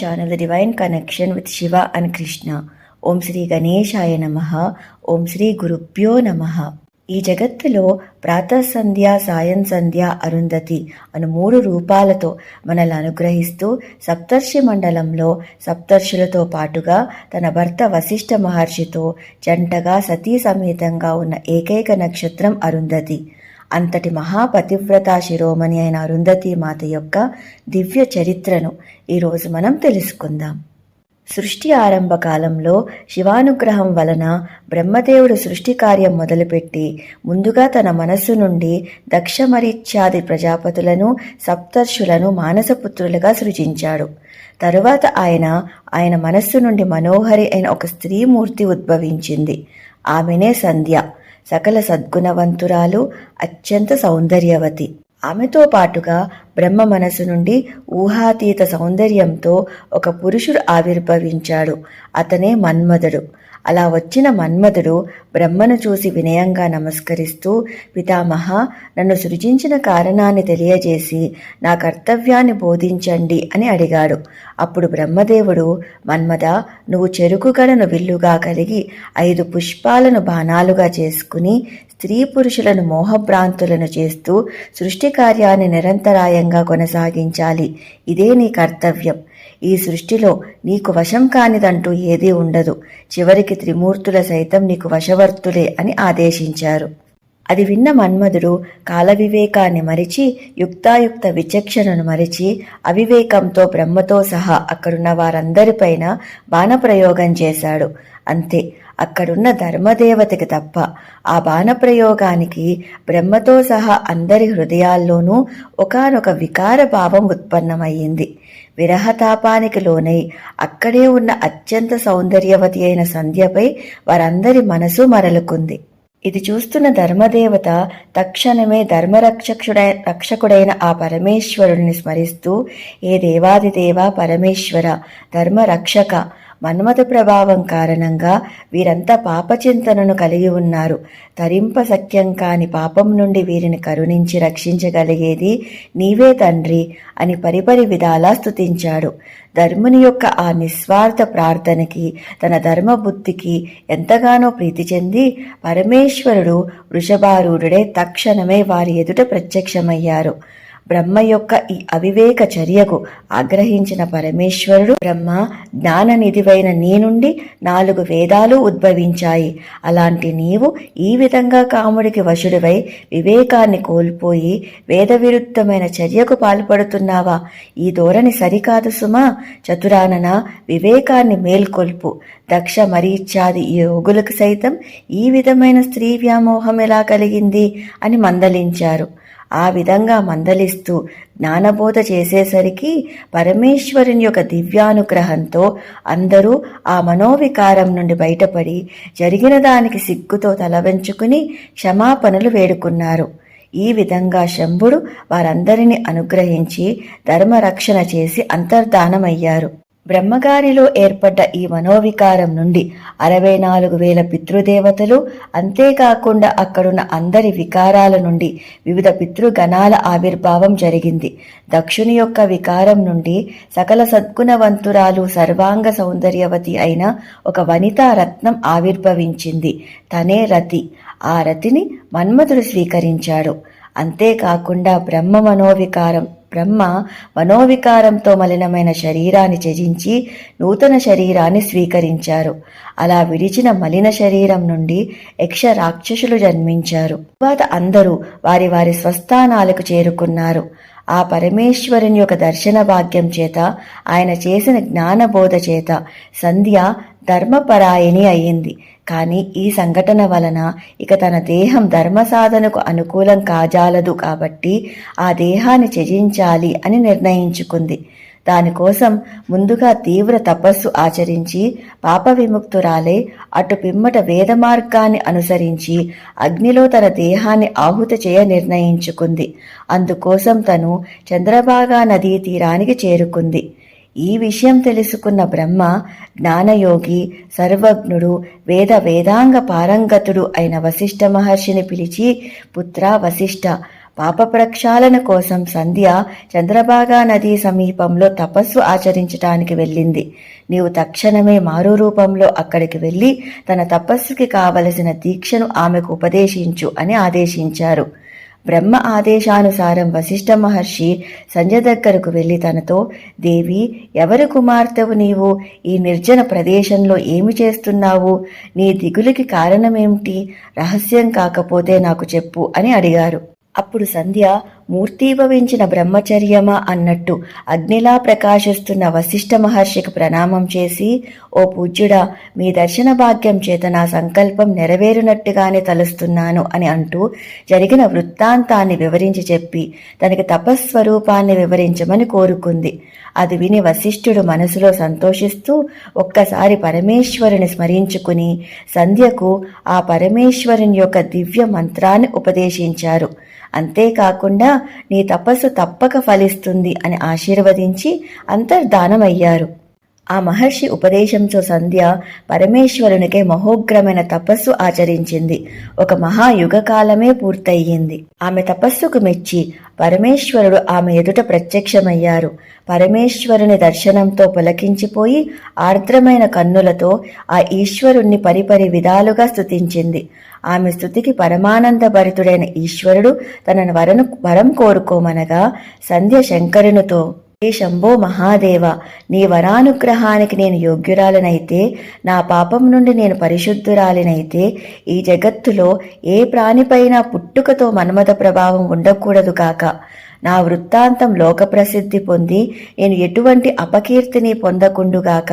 channel The Divine Connection with Shiva and Krishna. ఓం శ్రీ గణేశాయ నమ ఓం శ్రీ గురుభ్యో నమ ఈ జగత్తులో ప్రాత సంధ్య సాయం సంధ్య అరుంధతి అను మూడు రూపాలతో మనల్ని అనుగ్రహిస్తూ సప్తర్షి మండలంలో సప్తర్షులతో పాటుగా తన భర్త వశిష్ఠ మహర్షితో జంటగా సతీ సమేతంగా ఉన్న ఏకైక నక్షత్రం అరుంధతి. అంతటి మహాపతివ్రత శిరోమణి అయిన అరుంధతి మాత యొక్క దివ్య చరిత్రను ఈరోజు మనం తెలుసుకుందాం. సృష్టి ఆరంభ కాలంలో శివానుగ్రహం వలన బ్రహ్మదేవుడు సృష్టి కార్యం మొదలుపెట్టి ముందుగా తన మనస్సు నుండి దక్షమరీత్యాది ప్రజాపతులను సప్తర్షులను మానసపుత్రులుగా సృజించాడు. తరువాత ఆయన ఆయన మనస్సు నుండి మనోహరి అయిన ఒక స్త్రీమూర్తి ఉద్భవించింది. ఆమెనే సంధ్య. సకల సద్గుణవంతురాలు అత్యంత సౌందర్యవతి. ఆమెతో పాటుగా బ్రహ్మ మనసు నుండి ఊహాతీత సౌందర్యంతో ఒక పురుషుడు ఆవిర్భవించాడు. అతనే మన్మధుడు. అలా వచ్చిన మన్మధుడు బ్రహ్మను చూసి వినయంగా నమస్కరిస్తూ పితామహ నన్ను సృజించిన కారణాన్ని తెలియజేసి నా కర్తవ్యాన్ని బోధించండి అని అడిగాడు. అప్పుడు బ్రహ్మదేవుడు మన్మద నువ్వు చెరుకుగలను విల్లుగా కలిగి ఐదు పుష్పాలను బాణాలుగా చేసుకుని స్త్రీ పురుషులను మోహభ్రాంతులను చేస్తూ సృష్టి కార్యాన్ని నిరంతరాయంగా కొనసాగించాలి. ఇదే నీ కర్తవ్యం. ఈ సృష్టిలో నీకు వశం కానిదంటూ ఏదీ ఉండదు. చివరికి త్రిమూర్తుల సైతం నీకు వశవర్తులే అని ఆదేశించారు. అది విన్న మన్మధుడు కాల వివేకాన్ని మరిచి యుక్తాయుక్త విచక్షణను మరిచి అవివేకంతో బ్రహ్మతో సహా అక్కడున్న వారందరిపైన బాణప్రయోగం చేశాడు. అంతే. అక్కడున్న ధర్మదేవతకి తప్ప ఆ బాణప్రయోగానికి బ్రహ్మతో సహా అందరి హృదయాల్లోనూ ఒకనొక వికార భావం ఉత్పన్నమయ్యింది. విరహతాపానికి లోనై అక్కడే ఉన్న అత్యంత సౌందర్యవతి అయిన సంధ్యపై వారందరి మనసు మరలుకుంది. ఇది చూస్తున్న ధర్మదేవత తక్షణమే ధర్మరక్షకుడై రక్షకుడైన ఆ పరమేశ్వరుడిని స్మరిస్తూ ఏ దేవాదిదేవ పరమేశ్వర ధర్మరక్షక మన్మథ ప్రభావం కారణంగా వీరంతా పాపచింతనను కలిగి ఉన్నారు. తరింప సఖ్యం కాని పాపం నుండి వీరిని కరుణించి రక్షించగలిగేది నీవే తండ్రి అని పరిపరి విధాలా స్తుతించాడు. ధర్ముని యొక్క ఆ నిస్వార్థ ప్రార్థనకి తన ధర్మబుద్ధికి ఎంతగానో ప్రీతి చెంది పరమేశ్వరుడు వృషభారూఢుడే తక్షణమే వారి ఎదుట ప్రత్యక్షమయ్యారు. బ్రహ్మ యొక్క ఈ అవివేక చర్యకు ఆగ్రహించిన పరమేశ్వరుడు బ్రహ్మ జ్ఞాననిధివైన నీ నుండి నాలుగు వేదాలు ఉద్భవించాయి. అలాంటి నీవు ఈ విధంగా కాముడికి వశుడివై వివేకాన్ని కోల్పోయి వేద విరుద్ధమైన చర్యకు పాల్పడుతున్నావా? ఈ ధోరణి సరికాదు సుమా. చతురానన వివేకాన్ని మేల్కొల్పు. దక్ష మరీచ్చాది ఈ యోగులకు సైతం ఈ విధమైన స్త్రీ వ్యామోహం ఎలా కలిగింది? అని మందలించారు. ఆ విధంగా మందలిస్తూ జ్ఞానబోధ చేసేసరికి పరమేశ్వరుని యొక్క దివ్యానుగ్రహంతో అందరూ ఆ మనోవికారం నుండి బయటపడి జరిగిన దానికి సిగ్గుతో తలవెంచుకుని క్షమాపణలు వేడుకున్నారు. ఈ విధంగా శంభుడు వారందరినీ అనుగ్రహించి ధర్మరక్షణ చేసి అంతర్ధానమయ్యారు. బ్రహ్మగారిలో ఏర్పడ్డ ఈ మనోవికారం నుండి అరవై నాలుగు వేల పితృదేవతలు అంతేకాకుండా అక్కడున్న అందరి వికారాల నుండి వివిధ పితృగణాల ఆవిర్భావం జరిగింది. దక్షుని యొక్క వికారం నుండి సకల సద్గుణవంతురాలు సర్వాంగ సౌందర్యవతి అయిన ఒక వనితా రత్నం ఆవిర్భవించింది. తనే రతి. ఆ రతిని మన్మధుడు స్వీకరించాడు. అంతేకాకుండా బ్రహ్మ మనోవికారం బ్రహ్మ మనోవికారంతో మలినమైన శరీరాన్ని త్యజించి నూతన శరీరాన్ని స్వీకరించారు. అలా విడిచిన మలిన శరీరం నుండి యక్ష రాక్షసులు జన్మించారు. తరువాత అందరూ వారి వారి స్వస్థానాలకు చేరుకున్నారు. ఆ పరమేశ్వరుని యొక్క దర్శన భాగ్యం చేత ఆయన చేసిన జ్ఞానబోధ చేత సంధ్య ధర్మపరాయణి అయింది. కానీ ఈ సంఘటన వలన ఇక తన దేహం ధర్మ సాధనకు అనుకూలం కాజాలదు కాబట్టి ఆ దేహాన్ని త్యజించాలి అని నిర్ణయించుకుంది. దానికోసం ముందుగా తీవ్ర తపస్సు ఆచరించి పాప విముక్తురాలై అటు పిమ్మట వేద మార్గాన్ని అనుసరించి అగ్నిలో తన దేహాన్ని ఆహుత చేయ నిర్ణయించుకుంది. అందుకోసం తను చంద్రభాగా నదీ తీరానికి చేరుకుంది. ఈ విషయం తెలుసుకున్న బ్రహ్మ జ్ఞానయోగి సర్వజ్ఞుడు వేద వేదాంగ పారంగతుడు అయిన వశిష్ఠ మహర్షిని పిలిచి పుత్ర వశిష్ఠ పాప ప్రక్షాళన కోసం సంధ్య చంద్రభాగా నదీ సమీపంలో తపస్సు ఆచరించటానికి వెళ్ళింది. నీవు తక్షణమే మారు రూపంలో అక్కడికి వెళ్ళి తన తపస్సుకి కావలసిన దీక్షను ఆమెకు ఉపదేశించు అని ఆదేశించారు. బ్రహ్మ ఆదేశానుసారం వశిష్ఠ మహర్షి సంజ దగ్గరకు వెళ్ళి తనతో దేవి ఎవరి కుమార్తెవు నీవు? ఈ నిర్జన ప్రదేశంలో ఏమి చేస్తున్నావు? నీ దిగులుకి కారణమేమిటి? రహస్యం కాకపోతే నాకు చెప్పు అని అడిగారు. అప్పుడు సంధ్య మూర్తీభవించిన బ్రహ్మచర్యమా అన్నట్టు అగ్నిలా ప్రకాశిస్తున్న వశిష్ఠ మహర్షికి ప్రణామం చేసి ఓ పూజ్యుడా మీ దర్శన భాగ్యం చేత నా సంకల్పం నెరవేరునట్టుగానే తలుస్తున్నాను అని అంటూ జరిగిన వృత్తాంతాన్ని వివరించి చెప్పి తనకి తపస్వరూపాన్ని వివరించమని కోరుకుంది. అది విని వశిష్ఠుడు మనసులో సంతోషిస్తూ ఒక్కసారి పరమేశ్వరుని స్మరించుకుని సంధ్యకు ఆ పరమేశ్వరుని యొక్క దివ్య మంత్రాన్ని ఉపదేశించారు. అంతేకాకుండా నీ తపస్సు తప్పక ఫలిస్తుంది అని ఆశీర్వదించి అంతర్ధానమయ్యారు. ఆ మహర్షి ఉపదేశంతో సంధ్య పరమేశ్వరునికే మహోగ్రమైన తపస్సు ఆచరించింది. ఒక మహాయుగకాలమే పూర్తయ్యింది. పూర్తయింది ఆమె తపస్సుకు మెచ్చి పరమేశ్వరుడు ఆమె ఎదుట ప్రత్యక్షమయ్యారు. పరమేశ్వరుని దర్శనంతో పులకించిపోయి ఆర్ద్రమైన కన్నులతో ఆ ఈశ్వరుణ్ణి పరిపరి విధాలుగా స్థుతించింది ఆమె స్థుతికి పరమానంద భరితుడైన ఈశ్వరుడు తనను వరను వరం కోరుకోమనగా సంధ్య శంకరునితో హే శంభో మహాదేవ నీ వరానుగ్రహానికి నేను యోగ్యురాలనైతే నా పాపం నుండి నేను పరిశుద్ధురాలినైతే ఈ జగత్తులో ఏ ప్రాణిపైన పుట్టుకతో మన్మథ ప్రభావం ఉండకూడదు కాక. నా వృత్తాంతం లోకప్రసిద్ధి పొంది నేను ఎటువంటి అపకీర్తిని పొందకుండుగాక.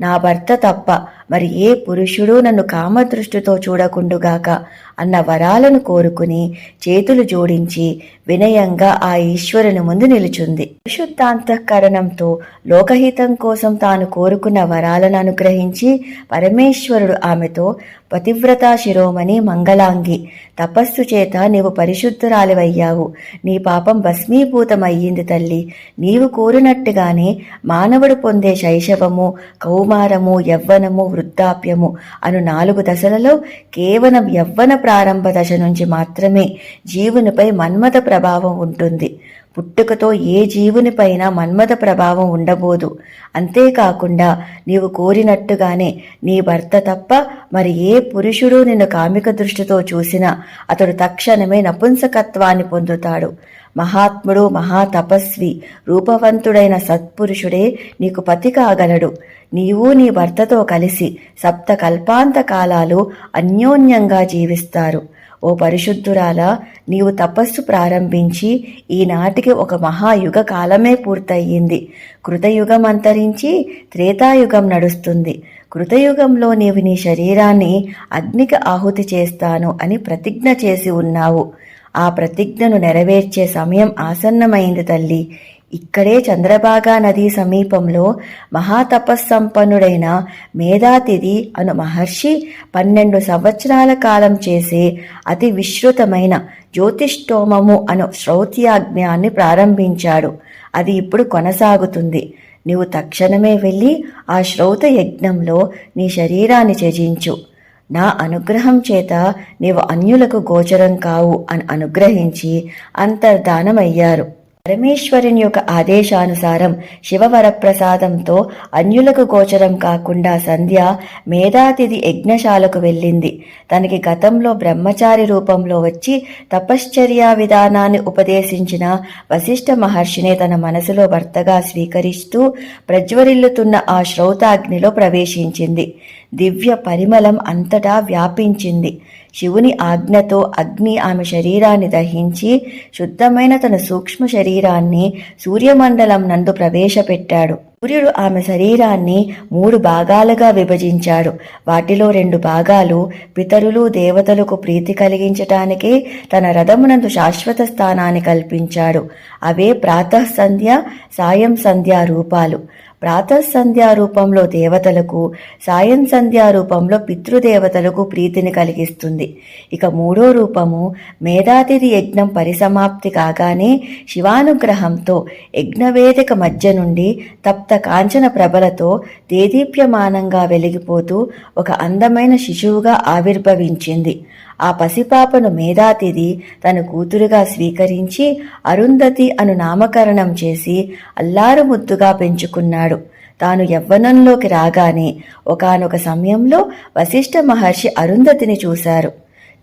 నా భర్త తప్ప మరి ఏ పురుషుడు నన్ను కామదృష్టితో చూడకుండుగాక అన్న వరాలను కోరుకుని చేతులు జోడించి వినయంగా ఆ ఈశ్వరుని ముందు నిలుచుంది. పరిశుద్ధాంతఃకరణంతో లోకహితం కోసం తాను కోరుకున్న వరాలను అనుగ్రహించి పరమేశ్వరుడు ఆమెతో పతివ్రతా శిరోమణి మంగళాంగి తపస్సు చేత నీవు పరిశుద్ధురాలివయ్యావు. నీ పాపం భస్మీభూతమయ్యింది తల్లి. నీవు కోరినట్టుగానే మానవుడు పొందే శైశవము కౌమారము యవ్వనము వృద్ధాప్యము. అను నాలుగు దశలలో కేవలం యవ్వన ప్రారంభ దశ నుంచి మాత్రమే జీవునిపై మన్మథ ప్రభావం ఉంటుంది. పుట్టుకతో ఏ జీవునిపైన మన్మథ ప్రభావం ఉండబోదు. అంతేకాకుండా నీవు కోరినట్టుగానే నీ భర్త తప్ప మరి ఏ పురుషుడు నిన్ను కామిక దృష్టితో చూసినా అతడు తక్షణమే నపుంసకత్వాన్ని పొందుతాడు. మహాత్ముడు మహాతపస్వి రూపవంతుడైన సత్పురుషుడే నీకు పతి కాగలడు. నీవు నీ భర్తతో కలిసి సప్త కల్పాంత కాలాలు అన్యోన్యంగా జీవిస్తారు. ఓ పరిశుద్ధురాల నీవు తపస్సు ప్రారంభించి ఈనాటికి ఒక మహాయుగ కాలమే పూర్తయింది. కృతయుగం అంతరించి త్రేతాయుగం నడుస్తుంది. కృతయుగంలో నీవు నీ శరీరాన్ని అగ్నికి ఆహుతి చేస్తాను అని ప్రతిజ్ఞ చేసి ఉన్నావు. ఆ ప్రతిజ్ఞను నెరవేర్చే సమయం ఆసన్నమైంది తల్లి. ఇక్కడే చంద్రభాగా నదీ సమీపంలో మహాతపస్సంపన్నుడైన మేధాతిథి అను మహర్షి పన్నెండు సంవత్సరాల కాలం చేసే అతి విశ్రుతమైన జ్యోతిష్టోమము అను శ్రౌత్యాజ్ఞాన్ని ప్రారంభించాడు. అది ఇప్పుడు కొనసాగుతుంది. నీవు తక్షణమే వెళ్ళి ఆ శ్రౌత యజ్ఞంలో నీ శరీరాన్ని త్యజించు. నా అనుగ్రహం చేత నీవు అన్యులకు గోచరం కావు అని అనుగ్రహించి అంతర్ధానమయ్యారు. పరమేశ్వరుని యొక్క ఆదేశానుసారం శివవరప్రసాదంతో అన్యులకు గోచరం కాకుండా సంధ్య మేధాతిథి యజ్ఞశాలకు వెళ్ళింది. తనకి గతంలో బ్రహ్మచారి రూపంలో వచ్చి తపశ్చర్యా విధానాన్ని ఉపదేశించిన వశిష్ఠ మహర్షిని తన మనసులో భర్తగా స్వీకరిస్తూ ప్రజ్వరిల్లుతున్న ఆ శ్రౌతాగ్నిలో ప్రవేశించింది. దివ్య పరిమళం అంతటా వ్యాపించింది. శివుని ఆజ్ఞతో అగ్ని ఆమె శరీరాన్ని దహించి శుద్ధమైన తన సూక్ష్మ శరీరాన్ని సూర్యమండలం నందు ప్రవేశపెట్టాడు. సూర్యుడు ఆమె శరీరాన్ని మూడు భాగాలుగా విభజించాడు. వాటిలో రెండు భాగాలు పితరులు దేవతలకు ప్రీతి కలిగించటానికి తన రథమునందు శాశ్వత స్థానాన్ని కల్పించాడు. అవే ప్రాతః సంధ్య సాయం సంధ్యా రూపాలు. ప్రాతఃసంధ్యా రూపంలో దేవతలకు సాయం సంధ్యా రూపంలో పితృదేవతలకు ప్రీతిని కలిగిస్తుంది. ఇక మూడో రూపము మేధాతిథి యజ్ఞం పరిసమాప్తి కాగానే శివానుగ్రహంతో యజ్ఞవేదిక మధ్య నుండి తప్త కాంచన ప్రభలతో దేదీప్యమానంగా వెలిగిపోతూ ఒక అందమైన శిశువుగా ఆవిర్భవించింది. ఆ పసిపాపను మేధాతిథి తన కూతురుగా స్వీకరించి అరుంధతి అను నామకరణం చేసి అల్లారు ముద్దుగా పెంచుకున్నాడు. తాను యవ్వనంలోకి రాగానే ఒకానొక సమయంలో వశిష్ఠ మహర్షి అరుంధతిని చూశారు.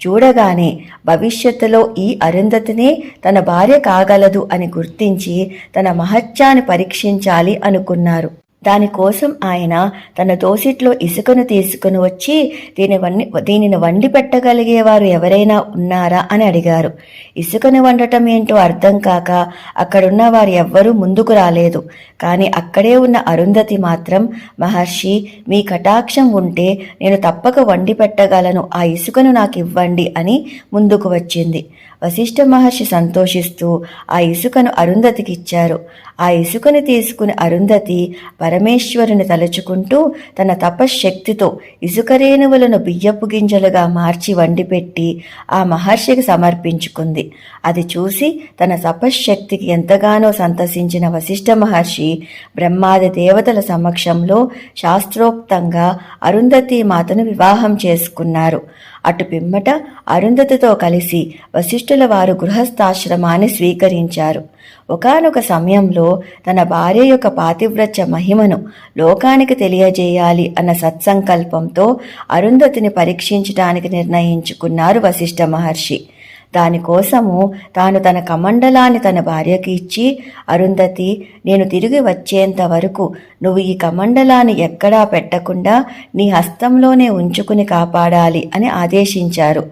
చూడగానే భవిష్యత్తులో ఈ అరుంధతినే తన భార్య కాగలదు అని గుర్తించి తన మహత్యాన్ని పరీక్షించాలి అనుకున్నారు. దానికోసం ఆయన తన దోసిట్లో ఇసుకను తీసుకుని వచ్చి దీని వన్ని దీనిని వండి పెట్టగలిగేవారు ఎవరైనా ఉన్నారా అని అడిగారు. ఇసుకను వండటం ఏంటో అర్థం కాక అక్కడున్న వారు ఎవ్వరూ ముందుకు రాలేదు. కానీ అక్కడే ఉన్న అరుంధతి మాత్రం మహర్షి మీ కటాక్షం ఉంటే నేను తప్పక వండి పెట్టగలను. ఆ ఇసుకను నాకు ఇవ్వండి అని ముందుకు వచ్చింది. వశిష్ఠ మహర్షి సంతోషిస్తూ ఆ ఇసుకను అరుంధతికి ఇచ్చారు ఆ ఇసుకను తీసుకుని అరుంధతి పరమేశ్వరుని తలుచుకుంటూ తన తపశ్శక్తితో ఇసుక రేణువులను బియ్యపు గింజలుగా మార్చి వండిపెట్టి ఆ మహర్షికి సమర్పించుకుంది. అది చూసి తన తపశ్శక్తికి ఎంతగానో సంతసించిన వశిష్ఠ మహర్షి బ్రహ్మాది దేవతల సమక్షంలో శాస్త్రోక్తంగా అరుంధతి మాతను వివాహం చేసుకున్నారు. అటు పిమ్మట అరుంధతితో కలిసి వశిష్ఠుల వారు గృహస్థాశ్రమాన్ని స్వీకరించారు. ఒకానొక సమయంలో తన భార్య యొక్క పాతివ్రత్య మహిమను లోకానికి తెలియజేయాలి అన్న సత్సంకల్పంతో అరుంధతిని పరీక్షించడానికి నిర్ణయించుకున్నారు వశిష్ఠ మహర్షి. దానికోసము తాను తన కమండలాన్ని తన భార్యకి ఇచ్చి అరుంధతి నేను తిరిగి వచ్చేంత వరకు నువ్వు ఈ కమండలాన్ని ఎక్కడా పెట్టకుండా నీ హస్తంలోనే ఉంచుకుని కాపాడాలి అని ఆదేశించారు.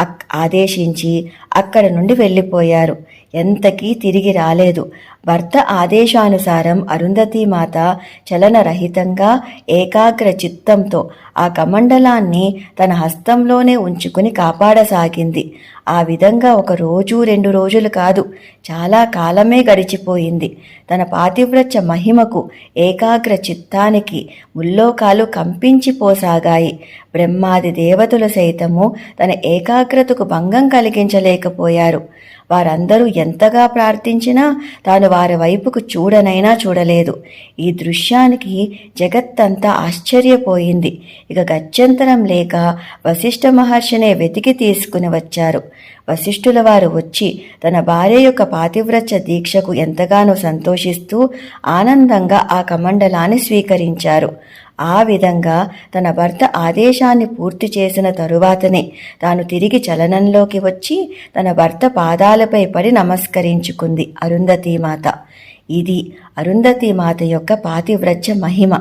అక్ ఆదేశించి అక్కడ నుండి వెళ్ళిపోయారు. ఎంతకీ తిరిగి రాలేదు. భర్త ఆదేశానుసారం అరుంధతి మాత చలనరహితంగా ఏకాగ్ర చిత్తంతో ఆ కమండలాన్ని తన హస్తంలోనే ఉంచుకుని కాపాడసాగింది. ఆ విధంగా ఒక రోజు రెండు రోజులు కాదు చాలా కాలమే గడిచిపోయింది. తన పాతివ్రత్య మహిమకు ఏకాగ్ర చిత్తానికి ముల్లోకాలు కంపించిపోసాగాయి. బ్రహ్మాది దేవతలు సైతము తన ఏకాగ్ర ఏకాగ్రతకు భంగం కలిగించలేకపోయారు. వారందరూ ఎంతగా ప్రార్థించినా తాను వారి వైపుకు చూడనైనా చూడలేదు. ఈ దృశ్యానికి జగత్తంతా ఆశ్చర్యపోయింది. ఇక గత్యంతరం లేక వశిష్ఠ మహర్షినే వెతికి తీసుకుని వచ్చారు. వశిష్ఠుల వారు వచ్చి తన భార్య యొక్క పాతివ్రత్య దీక్షకు ఎంతగానో సంతోషిస్తూ ఆనందంగా ఆ కమండలాన్ని స్వీకరించారు. ఆ విధంగా తన భర్త ఆదేశాన్ని పూర్తి చేసిన తరువాతనే తాను తిరిగి చలనంలోకి వచ్చి తన భర్త పాదాలపై పడి నమస్కరించుకుంది అరుంధతీమాత ఇది అరుంధతీమాత యొక్క పాతివ్రత్య మహిమ.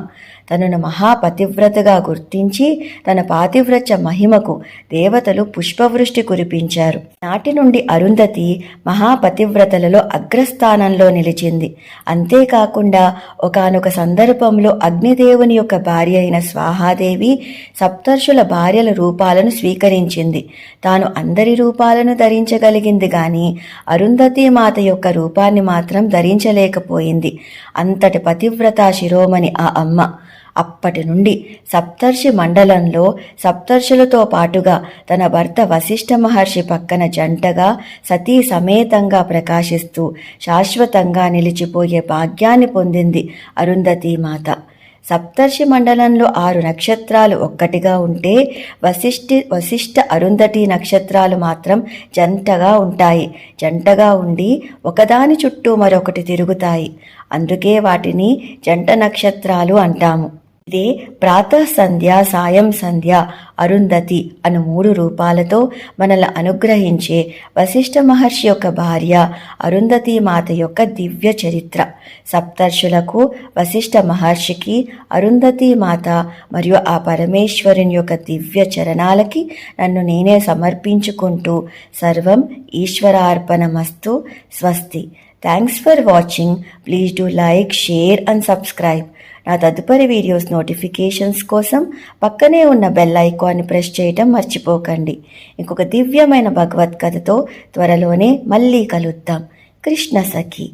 తనను మహాపతివ్రతగా గుర్తించి తన పాతివ్రత్య మహిమకు దేవతలు పుష్పవృష్టి కురిపించారు. నాటి నుండి అరుంధతి మహాపతివ్రతలలో అగ్రస్థానంలో నిలిచింది. అంతేకాకుండా ఒకానొక సందర్భంలో అగ్నిదేవుని యొక్క భార్య అయిన స్వాహాదేవి సప్తర్షుల భార్యల రూపాలను స్వీకరించింది. తాను అందరి రూపాలను ధరించగలిగింది గాని అరుంధతి మాత యొక్క రూపాన్ని మాత్రం ధరించలేకపోయింది. అంతటి పతివ్రత శిరోమణి ఆ అమ్మ. అప్పటి నుండి సప్తర్షి మండలంలో సప్తర్షులతో పాటుగా తన భర్త వశిష్ఠ మహర్షి పక్కన జంటగా సతీ సమేతంగా ప్రకాశిస్తూ శాశ్వతంగా నిలిచిపోయే భాగ్యాన్ని పొందింది అరుంధతీ మాత. సప్తర్షి మండలంలో ఆరు నక్షత్రాలు ఒక్కటిగా ఉంటే వశిష్ఠి వశిష్ఠ అరుంధతి నక్షత్రాలు మాత్రం జంటగా ఉంటాయి. జంటగా ఉండి ఒకదాని చుట్టూ మరొకటి తిరుగుతాయి. అందుకే వాటిని జంట నక్షత్రాలు అంటాము. ఇదే ప్రాతః సంధ్య సాయం సంధ్య అరుంధతి అను మూడు రూపాలతో మనల్ని అనుగ్రహించే వశిష్ఠ మహర్షి యొక్క భార్య అరుంధతి మాత యొక్క దివ్య చరిత్ర. సప్తర్షులకు వశిష్ఠ మహర్షికి అరుంధతి మాత మరియు ఆ పరమేశ్వరుని యొక్క దివ్య చరణాలకి నన్ను నేనే సమర్పించుకుంటూ సర్వం ఈశ్వరార్పణమస్తు స్వస్తి. Thanks for watching please do like share and subscribe నా తదుపరి వీడియోస్ నోటిఫికేషన్స్ కోసం పక్కనే ఉన్న బెల్ ఐకాన్ని ప్రెస్ చేయటం మర్చిపోకండి. ఇంకొక దివ్యమైన భగవద్గతతో త్వరలోనే మళ్ళీ కలుద్దాం. కృష్ణ సఖి.